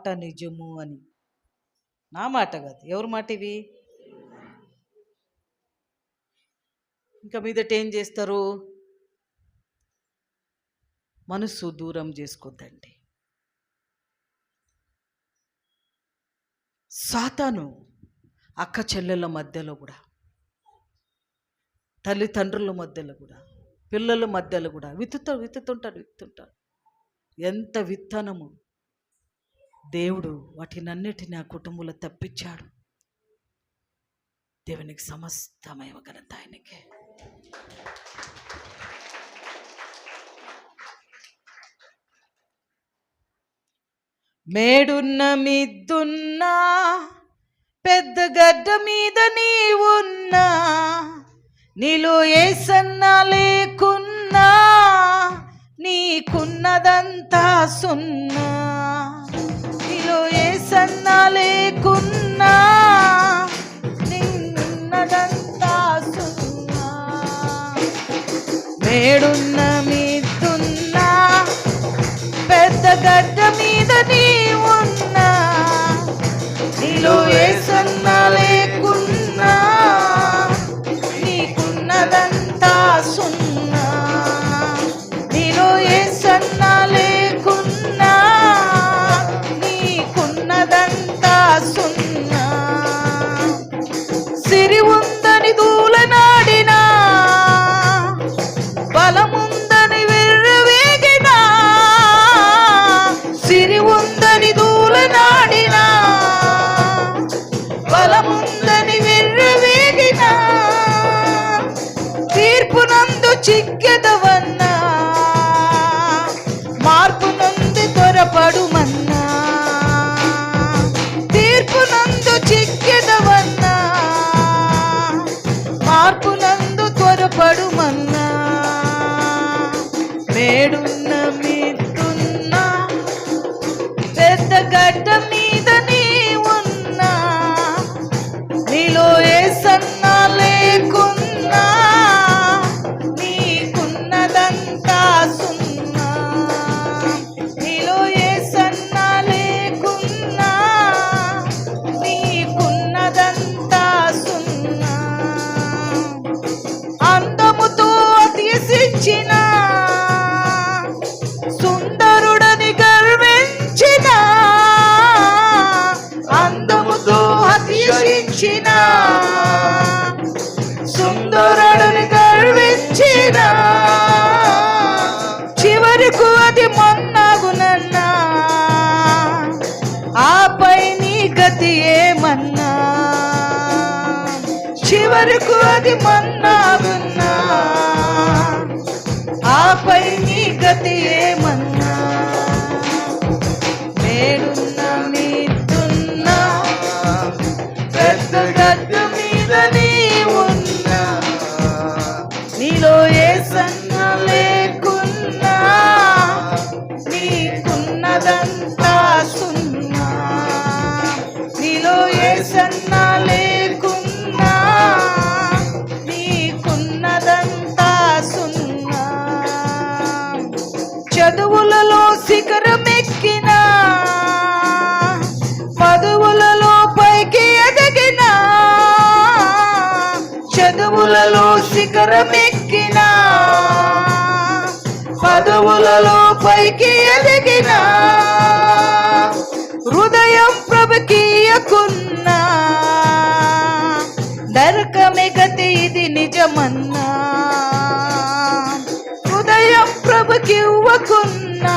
మాట నిజము అని. నా మాట కాదు. ఎవరి మాట ఇవి? ఇంకా మీదట ఏం చేస్తారు? మనసు దూరం చేసుకోద్దండి. సాతాను అక్క చెల్లెల మధ్యలో కూడా తల్లిదండ్రుల మధ్యలో కూడా పిల్లల మధ్యలో కూడా విత్తుతా విత్తుతుంటాడు విత్తుంటాడు ఎంత విత్తనము దేవుడు వాటినన్నిటిని ఆ కుటుంబంలో తప్పించాడు. దేవునికి సమస్తమయ ఘనత ఆయనకే. మేడున్న మిద్దున్నా పెద్ద గడ్డ మీద నీవున్నా నీలో ఏ సన్నా లేకున్నా నీకున్నదంతా సున్నా. ఏ లేకున్నా నిన్నదంతా సున్నా. మేడున్న మీదున్నా పెద్ద గడ్డ మీద నీ ఉన్నా నీలో ఏ సన్న లేకున్నా నీకున్నదంతా సున్నా. నీకున్నదంతా మేడున్న పెద్ద గడ్డ చదువులలో శిఖరమెక్కినా పదవులలో పైకి ఎదిగిన హృదయం ప్రభుకీయకున్నా నరకమే గతి ఇది నిజమన్నా హృదయం ప్రభుకివ్వకున్నా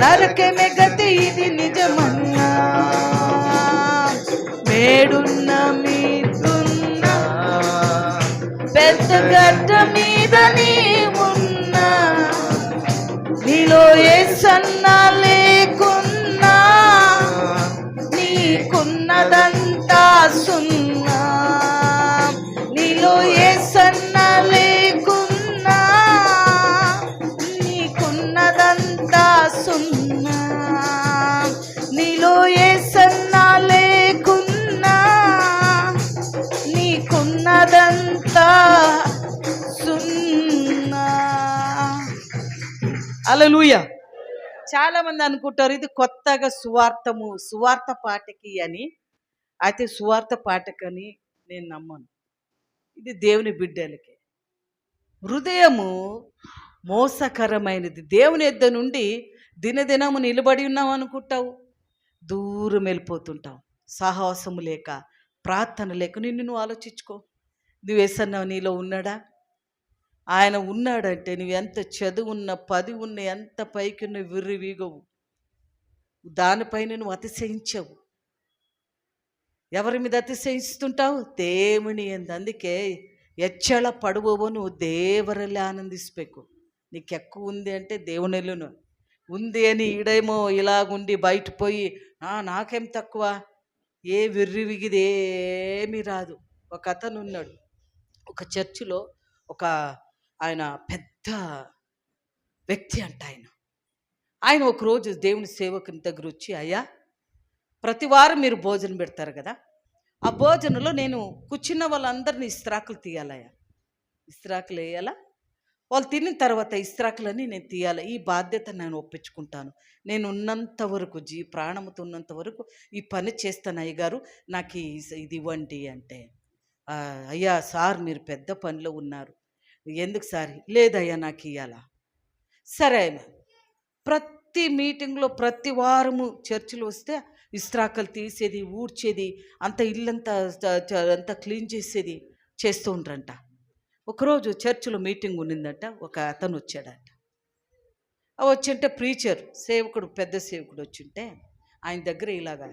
నరకమే గతి ఇది నిజమన్నా మేడున్న మీదున్నా పెద్ద గడ్డ మీద నీవున్నా నీలో ఏ సన్నా లేకున్నా నీకున్నదంతా సున్నా. సున్నా. అలలుయ చాలా మంది అనుకుంటారు ఇది కొత్తగా సువార్తము సువార్త పాటకి అని. అయితే సువార్త పాటకని నేను నమ్మను. ఇది దేవుని బిడ్డలకి. హృదయము మోసకరమైనది. దేవుని ఎద్ద నుండి దినదినము నిలబడి ఉన్నాం అనుకుంటావు. దూరం వెళ్ళిపోతుంటావు. సాహసము లేక ప్రార్థన లేక నిన్ను నువ్వు ఆలోచించుకో. నువ్వు నీలో ఉన్నాడా? ఆయన ఉన్నాడంటే నువ్వు ఎంత చదువు ఉన్న పది ఉన్న ఎంత పైకి ఉన్న విర్రి వీగవు. దానిపైన నువ్వు అతిశయించవు. ఎవరి మీద అతిశయిస్తుంటావు? దేవుని అంది. అందుకే ఎచ్చల పడువో నువ్వు దేవరల్లి ఆనందిస్ಬೇಕು నీకు ఎక్కువ ఉంది అంటే దేవునెల్లును. ఉంది అని ఈడేమో ఇలాగుండి బయటపోయి నాకేం తక్కువ? ఏ విర్రి విగిదేమీ రాదు. ఒక అతను ఉన్నాడు ఒక చర్చిలో ఒక ఆయన పెద్ద వ్యక్తి అంట ఆయన. ఆయన ఒకరోజు దేవుని సేవకుని దగ్గర వచ్చి అయ్యా ప్రతి వారం మీరు భోజనం పెడతారు కదా? ఆ భోజనంలో నేను కూర్చున్న వాళ్ళందరినీ ఇస్త్రాకులు తీయాలయ్యా. ఇస్త్రాకులు వేయాలా? వాళ్ళు తిన్న తర్వాత ఇస్త్రాకులన్నీ నేను తీయాలి? ఈ బాధ్యత నేను ఒప్పించుకుంటాను. నేను ఉన్నంత వరకు జీ ప్రాణముతో ఉన్నంత వరకు ఈ పని చేస్తాను అయ్యగారు నాకు ఇది ఇవ్వండి అంటే. అయ్యా సార్ మీరు పెద్ద పనిలో ఉన్నారు. ఎందుకు సార్? లేదయ్యా నాకు ఇవ్వాలా సరే ఆయన ప్రతి మీటింగ్లో ప్రతి వారము చర్చిలో వస్తే ఇస్త్రాకలు తీసేది ఊడ్చేది అంత ఇల్లంతా అంతా క్లీన్ చేసేది చేస్తూ ఉంటారంట ఒకరోజు చర్చిలో మీటింగ్ ఉన్నిందంట ఒక అతను వచ్చాడంట. వచ్చింటే ప్రీచర్ సేవకుడు పెద్ద సేవకుడు వచ్చింటే ఆయన దగ్గర ఇలాగా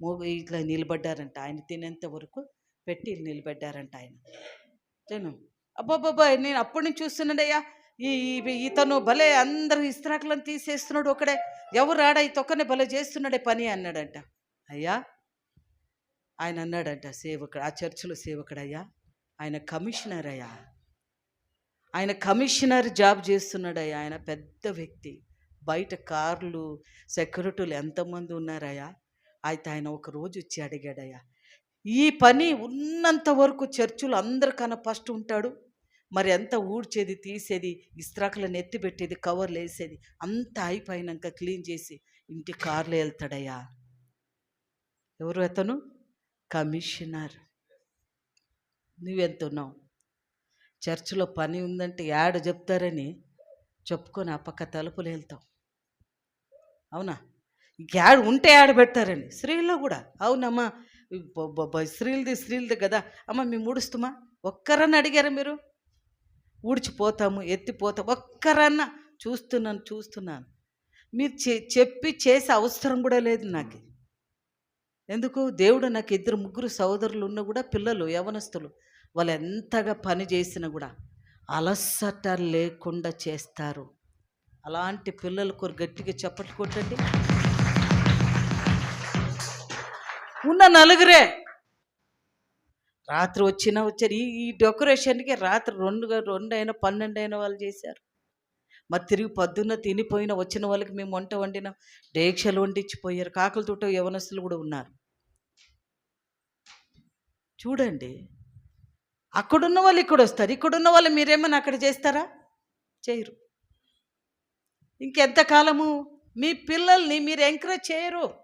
మోగ ఇట్లా నిలబడ్డారంట. ఆయన తినేంత వరకు పెట్టి నిలబెట్టారంట ఆయన. నేను అబ్బాబ్బాబ్బా నేను అప్పటి నుంచి చూస్తున్నాడయ్యా ఈ ఇతను భలే అందరు ఇస్త్రాకులను తీసేస్తున్నాడు ఒకడే. ఎవరు రాడా ఈ తొక్కనే భలే చేస్తున్నాడే పని అన్నాడంట. అయ్యా ఆయన అన్నాడంట సేవకుడు ఆ చర్చిలో సేవకుడయ్యా ఆయన కమిషనర్ అయ్యా. ఆయన కమిషనర్ జాబ్ చేస్తున్నాడయ్యా ఆయన పెద్ద వ్యక్తి. బయట కార్లు సెక్యూరిటీలు ఎంతమంది ఉన్నారయ్యా. అయితే ఆయన ఒక రోజు వచ్చి అడిగాడయ్యా ఈ పని ఉన్నంత వరకు చర్చిలో అందరికన్నా ఫస్ట్ ఉంటాడు. మరి ఎంత ఊడ్చేది తీసేది ఇస్త్రాకులను ఎత్తి పెట్టేది కవర్లు వేసేది అంతా అయిపోయినాక క్లీన్ చేసి ఇంటి కార్లో వెళ్తాడయ్యా. ఎవరు అతను? కమిషనర్. నువ్వెంత ఉన్నావు చర్చిలో పని ఉందంటే యాడ చెప్తారని చెప్పుకొని ఆ పక్క తలుపులు వెళ్తాం అవునా? యాడ ఉంటే యాడ పెడతారని. స్త్రీల్లో కూడా. అవునమ్మా స్త్రీలది స్త్రీలది కదా. అమ్మ మేము ఊడుస్తామా ఒక్కరన్నా అడిగారా మీరు? ఊడ్చిపోతాము ఎత్తిపోతాం ఒక్కరన్నా. చూస్తున్నాను చూస్తున్నాను. మీరు చె- చెప్పి చేసే అవసరం కూడా లేదు నాకు. ఎందుకు? దేవుడు నాకు ఇద్దరు ముగ్గురు సోదరులు ఉన్న కూడా పిల్లలు యవనస్తులు. వాళ్ళు ఎంతగా పని చేసినా కూడా అలసట లేకుండా చేస్తారు. అలాంటి పిల్లల గట్టిగా చప్పట్లు కొట్టండి. ఉన్న నలుగురే. రాత్రి వచ్చినా వచ్చారు. ఈ ఈ డెకరేషన్కి రాత్రి రెండు రెండు అయినా పన్నెండు అయిన వాళ్ళు చేశారు. మరి తిరిగి పొద్దున్న తినిపోయిన వచ్చిన వాళ్ళకి మేము వంట వండిన డేక్షలు వండించిపోయారు. కాకులతోట యవనస్తులు కూడా ఉన్నారు. చూడండి. అక్కడున్న వాళ్ళు ఇక్కడ వస్తారు. ఇక్కడున్న వాళ్ళు మీరేమన్నా అక్కడ చేస్తారా? చేయరు. ఇంకెంతకాలము మీ పిల్లల్ని మీరు ఎంకరేజ్ చేయరు.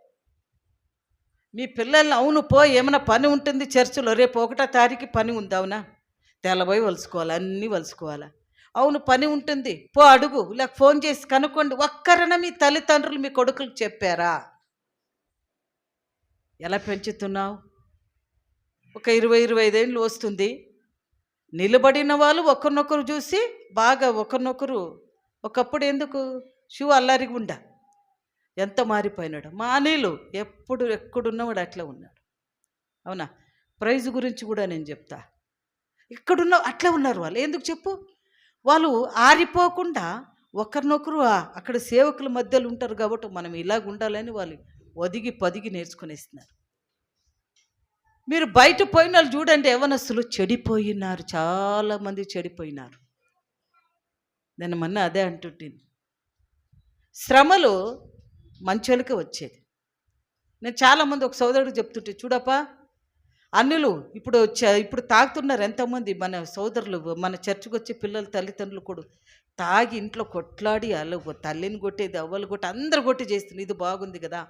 మీ పిల్లల్ని అవును పో ఏమైనా పని ఉంటుంది చర్చిలో రేపు ఒకటో తారీఖు పని ఉంది అవునా? తెల్లబోయి వలుసుకోవాలి అన్నీ వలుసుకోవాలా? అవును పని ఉంటుంది పో అడుగు లేక ఫోన్ చేసి కనుక్కోండి ఒక్కరైనా మీ తల్లిదండ్రులు మీ కొడుకులకు చెప్పారా? ఎలా పెంచుతున్నావు? ఒక ఇరవై ఇరవై ఐదేళ్ళు వస్తుంది. నిలబడిన వాళ్ళు ఒకరినొకరు చూసి బాగా ఒకరినొకరు ఒకప్పుడు ఎందుకు? షూ అల్లారిగా ఉండ ఎంత మారిపోయినాడు. మానేలు ఎప్పుడు ఎక్కడున్నవాడు అట్లా ఉన్నాడు. అవునా? ప్రైజ్ గురించి కూడా నేను చెప్తా. ఇక్కడున్న అట్లా ఉన్నారు వాళ్ళు. ఎందుకు చెప్పు? వాళ్ళు ఆరిపోకుండా ఒకరినొకరు అక్కడ సేవకుల మధ్యలో ఉంటారు కాబట్టి మనం ఇలాగ ఉండాలని వాళ్ళు ఒదిగి పదిగి నేర్చుకునేస్తున్నారు. మీరు బయట పోయిన వాళ్ళు చూడండి యవనస్తులు చెడిపోయినారు. చాలామంది చెడిపోయినారు. నేను మొన్న అదే అంటుంటుంది శ్రమలు మంచోళ్ళకే వచ్చేది. నేను చాలామంది ఒక సోదరుడు చెప్తుంటే చూడప్పా అన్నులు ఇప్పుడు ఇప్పుడు తాగుతున్నారు ఎంతోమంది మన సోదరులు మన చర్చికి వచ్చే పిల్లల తల్లిదండ్రులు కూడా తాగి ఇంట్లో కొట్లాడి వాళ్ళు తల్లిని కొట్టేది అవ్వలు కొట్టి అందరు కొట్టి చేస్తుంది ఇది బాగుంది కదా.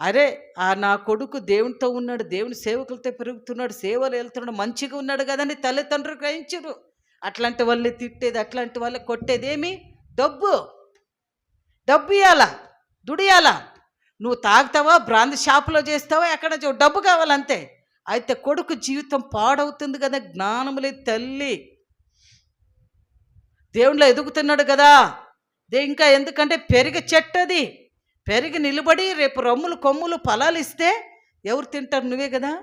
అరే ఆ నా కొడుకు దేవునితో ఉన్నాడు దేవుని సేవకులతో పెరుగుతున్నాడు సేవలు వెళ్తున్నాడు మంచిగా ఉన్నాడు కదని తల్లిదండ్రులు గ్రహించరు. అట్లాంటి వాళ్ళని తిట్టేది అట్లాంటి వాళ్ళని కొట్టేది ఏమి? డబ్బు. డబ్బు ఇవ్వాలా దుడియాలా. నువ్వు తాగుతావా? బ్రాంది షాపులో చేస్తావా? ఎక్కడ చూ- డబ్బు కావాలంతే. అయితే కొడుకు జీవితం పాడవుతుంది కదా జ్ఞానం లేదు తల్లి. దేవుణ్ణిలో ఎదుగుతున్నాడు కదా. దే ఇంకా ఎందుకంటే పెరిగి చెట్టది. పెరిగి నిలబడి రేపు రమ్ములు కొమ్ములు ఫలాలు ఇస్తే ఎవరు తింటారు నువ్వే కదా?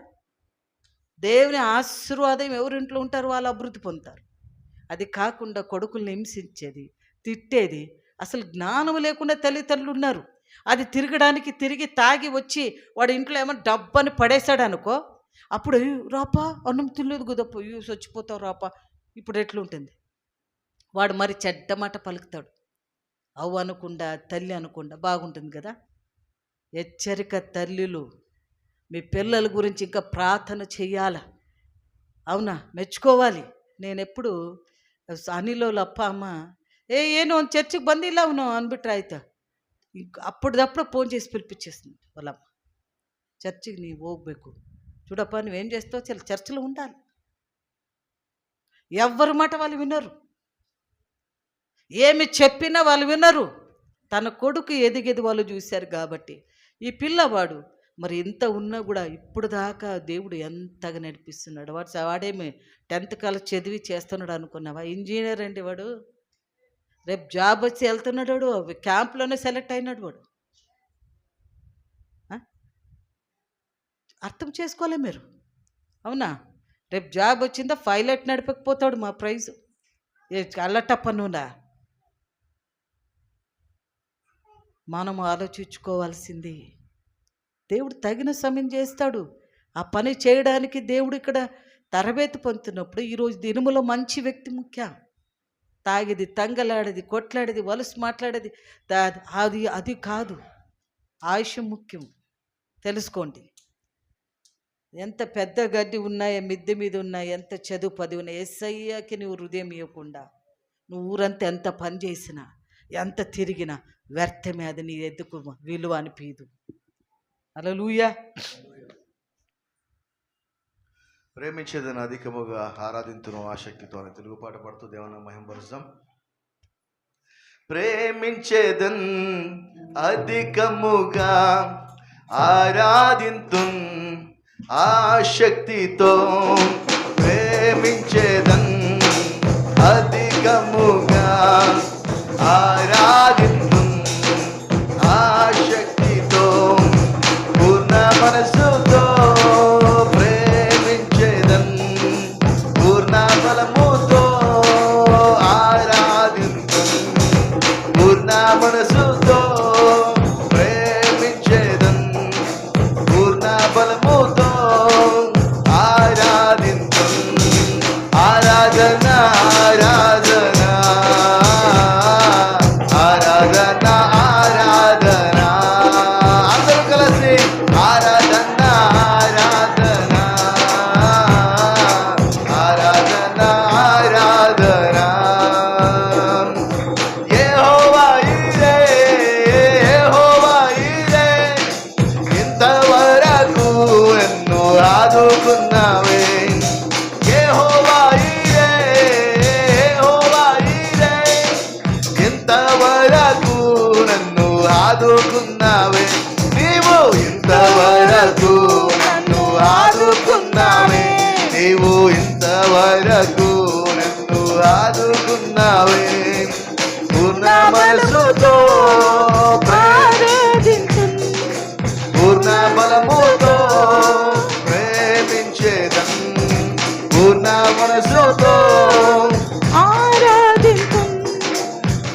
దేవుని ఆశీర్వాదం ఎవరింట్లో ఉంటారు? వాళ్ళు అభివృద్ధి పొందుతారు. అది కాకుండా కొడుకుల్ని హింసించేది తిట్టేది. అసలు జ్ఞానం లేకుండా తల్లిదండ్రులు ఉన్నారు. అది తిరగడానికి తిరిగి తాగి వచ్చి వాడి ఇంట్లో ఏమైనా డబ్బని పడేశాడు అనుకో అప్పుడు "అయ్యో, రాపా అన్నం తినలేదు కుదప్ప అయ్యో చచ్చిపోతావు రాపా ఇప్పుడు ఎట్లుంటుంది వాడు మరి చెడ్డ మాట పలుకుతాడు అవ్వ అనకుండా తల్లి అనకుండా బాగుంటుంది కదా హెచ్చరిక తల్లులు మీ పిల్లల గురించి ఇంకా ప్రార్థన చెయ్యాల అవునా మెచ్చుకోవాలి నేను ఎప్పుడు అనిలో అప్ప అమ్మ ఏ ಏನು ಒಂದು ಚರ್ಚಿಗೆ ಬಂದಿಲ್ಲ ಅವನು ಅಂದ್ಬಿಟ್ರೆ ಆಯ್ತಾ ಈಗ అప్పటిదప్పుడు ఫోన్ చేసి పిలిపించేస్తుంది వాళ్ళమ్మ చర్చికి నీవు ಹೋಗ್ಬೇಕು చూడప్ప నువ్వేం చేస్తావు చాలా చర్చిలో ఉండాలి ఎవ్వరి మాట వాళ్ళు వినరు ఏమి చెప్పినా వాళ్ళు వినరు తన కొడుకు ఎదిగేది వాళ్ళు చూశారు కాబట్టి ఈ పిల్లవాడు మరి ఎంత ఉన్నా కూడా ఇప్పుడు దాకా దేవుడు ఎంతగా నడిపిస్తున్నాడు వాడు వాడేమి టెన్త్ కాలేజ్ చదివి చేస్తున్నాడు అనుకున్నావా ఇంజనీర్ అండి వాడు రేపు జాబ్ వచ్చి వెళ్తున్నాడు వాడు క్యాంప్లోనే సెలెక్ట్ అయినాడు వాడు. అర్థం చేసుకోలే మీరు. అవునా? రేపు జాబ్ వచ్చిందా పైలట్ నడపకపోతాడు మా ప్రైజ్? ఏ అల్లటప్పనునా మనం ఆలోచించుకోవాల్సింది దేవుడు తగిన సమయం చేస్తాడు. ఆ పని చేయడానికి దేవుడు ఇక్కడ తరబేతి పొందుతున్నప్పుడు ఈరోజు దినములో మంచి వ్యక్తి ముఖ్యం. తాగిది తంగలాడేది కొట్లాడేది వలసు మాట్లాడేది. దా- అది అది కాదు. ఆయుష్ ముఖ్యం. తెలుసుకోండి. ఎంత పెద్ద గడ్డి ఉన్నాయో మిద్దె మీద ఉన్నాయి ఎంత చదువు పది ఉన్నాయి ఎస్ఐకి నువ్వు హృదయం ఇవ్వకుండా నువ్వు ఊరంతా ఎంత పని చేసినా ఎంత తిరిగినా వ్యర్థమే అది నీ ఎద్దుకు విలువ అనిపించదు అలా లూయా ప్రేమించేదని అధికముగా ఆరాధింతును ఆసక్తితో అని తెలుగు పాట పడుతూ దేవుని మహింపరుస్తాం ప్రేమించేదన్ అధికముగా ఆరాధింతు ఆశక్తితో ప్రేమించేదన్ అధికముగా ఆరాధి మనసుతో ప్రేమించు పూర్ణ బలముతో ప్రేమించేదం పూర్ణ మనసుతో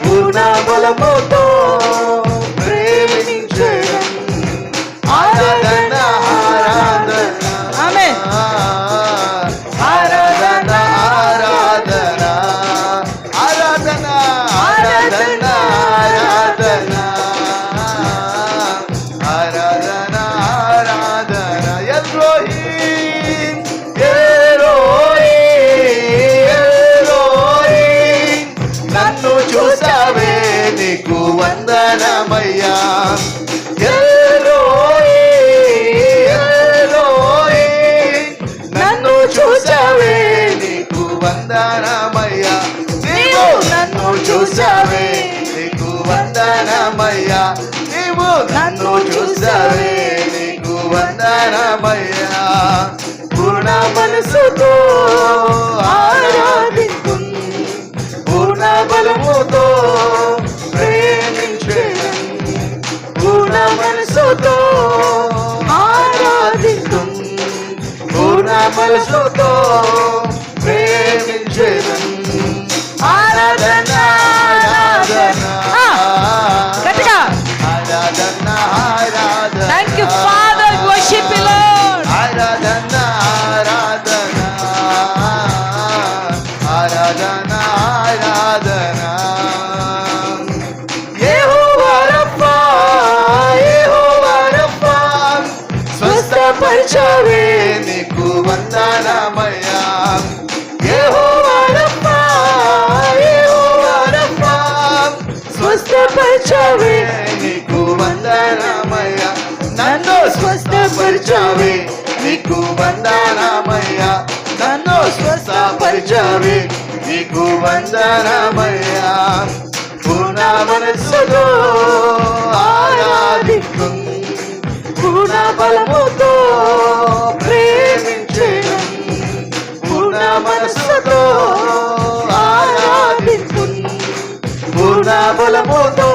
పూర్ణ బలముతో చూసావే? నీకు వందనమయ్యా. నీవు నన్ను చూసావే. నీకు వందనమయ్యా. పూర్ణ మనసుతో ఆరాధింతు పూర్ణ బలముతో ప్రేమించేదను పూర్ణ మనసుతో ఆరాధింతు పూర్ణ మనసుతో స్వస్థపరచవే నీకు వందనమయ్యా. పూర్ణ మనస్సుతో ఆరాధిస్తు పూర్ణ బలముతో ప్రేమించేను పూర్ణ మనస్సుతో ఆరాధిస్తు పూర్ణ బలముతో